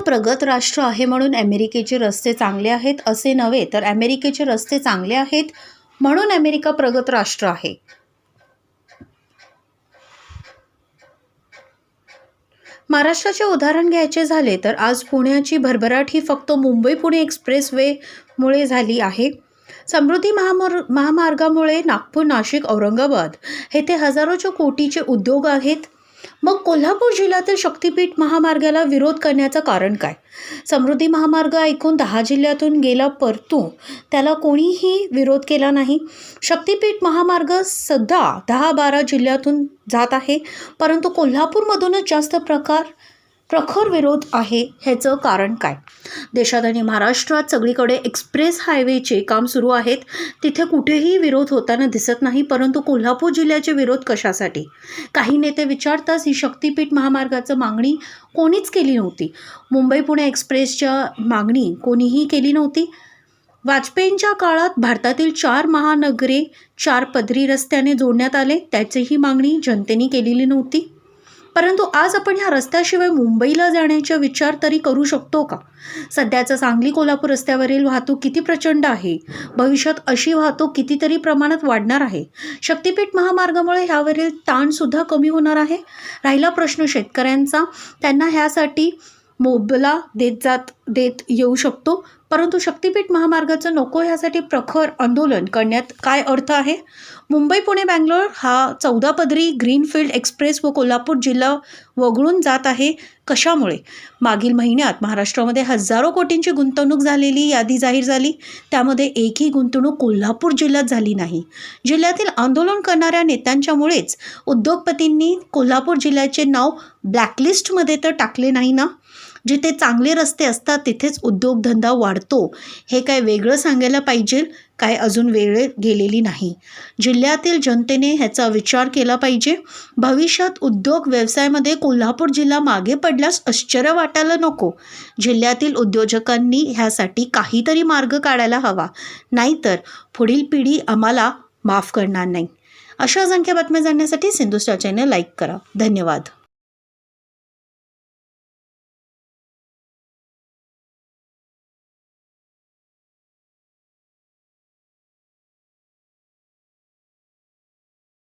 प्रगत राष्ट्र आहे म्हणून अमेरिकेचे रस्ते चांगले आहेत असे नव्हे तर अमेरिकेचे रस्ते चांगले आहेत म्हणून अमेरिका प्रगत राष्ट्र आहे. महाराष्ट्राचे उदाहरण घ्यायचे झाले तर आज पुण्याची भरभराट ही फक्त मुंबई पुणे एक्सप्रेस वेमुळे झाली आहे. समृद्धी महामार महामार्गामुळे नागपूर नाशिक औरंगाबाद येथे हजारोच्या कोटीचे उद्योग आहेत. मग कोल्हापूर जिल्ह्यातील शक्तीपीठ महामार्गाला विरोध करण्याचं कारण काय? समृद्धी महामार्ग ऐकून दहा जिल्ह्यातून गेला परतू त्याला कोणीही विरोध केला नाही. शक्तिपीठ महामार्ग सध्या दहा बारा जिल्ह्यातून जात आहे परंतु कोल्हापूरमधूनच जास्त प्रकार प्रखर विरोध आहे ह्याचं कारण काय? देशात आणि महाराष्ट्रात सगळीकडे एक्सप्रेस हायवेचे काम सुरू आहेत. तिथे कुठेही विरोध होताना दिसत नाही परंतु कोल्हापूर जिल्ह्याचे विरोध कशासाठी? काही नेते विचारताच ही शक्तिपीठ महामार्गाचं मागणी कोणीच केली नव्हती. मुंबई पुणे एक्सप्रेसच्या मागणी कोणीही केली नव्हती. वाजपेयींच्या काळात भारतातील चार महानगरे चार पदरी रस्त्याने जोडण्यात आले त्याचीही मागणी जनतेने केलेली नव्हती. परंतु आज आपण ह्या रस्त्याशिवाय मुंबईला जाण्याचा विचार तरी करू शकतो का? सध्याचं सांगली कोल्हापूर रस्त्यावरील वाहतूक किती प्रचंड आहे? भविष्यात अशी वाहतूक कितीतरी प्रमाणात वाढणार आहे? शक्तिपीठ महामार्गामुळे ह्यावरील ताणसुद्धा कमी होणार आहे? राहिला प्रश्न शेतकऱ्यांचा. त्यांना ह्यासाठी मोबला देत जात देत येऊ शकतो. परंतु शक्तिपीठ महामार्गाचं नको ह्यासाठी प्रखर आंदोलन करण्यात काय अर्थ आहे? मुंबई पुणे बँगलोर हा चौदा पदरी ग्रीनफील्ड एक्सप्रेस व कोल्हापूर जिल्हा वगळून जात आहे कशामुळे? मागील महिन्यात महाराष्ट्रामध्ये हजारो कोटींची गुंतवणूक झालेली यादी जाहीर झाली. त्यामध्ये एकही गुंतवणूक कोल्हापूर जिल्ह्यात झाली नाही. जिल्ह्यातील आंदोलन करणाऱ्या नेत्यांच्यामुळेच उद्योगपतींनी कोल्हापूर जिल्ह्याचे नाव ब्लॅकलिस्टमध्ये तर टाकले नाही ना? जिथे चांगले रस्ते असतात तिथेच उद्योगधंदा वाढतो. हे काय वेगळं सांगायला पाहिजे? काय अजून वेळ गेलेली नाही. जिल्ह्यातील जनतेने ह्याचा विचार केला पाहिजे. भविष्यात उद्योग व्यवसायामध्ये कोल्हापूर जिल्हा मागे पडल्यास आश्चर्य वाटायला नको. जिल्ह्यातील उद्योजकांनी ह्यासाठी काहीतरी मार्ग काढायला हवा. नाहीतर पुढील पिढी आम्हाला माफ करणार नाही. अशा असंख्य बातम्या जाणण्यासाठी सिंधुस्टार चॅनल लाईक करा. धन्यवाद.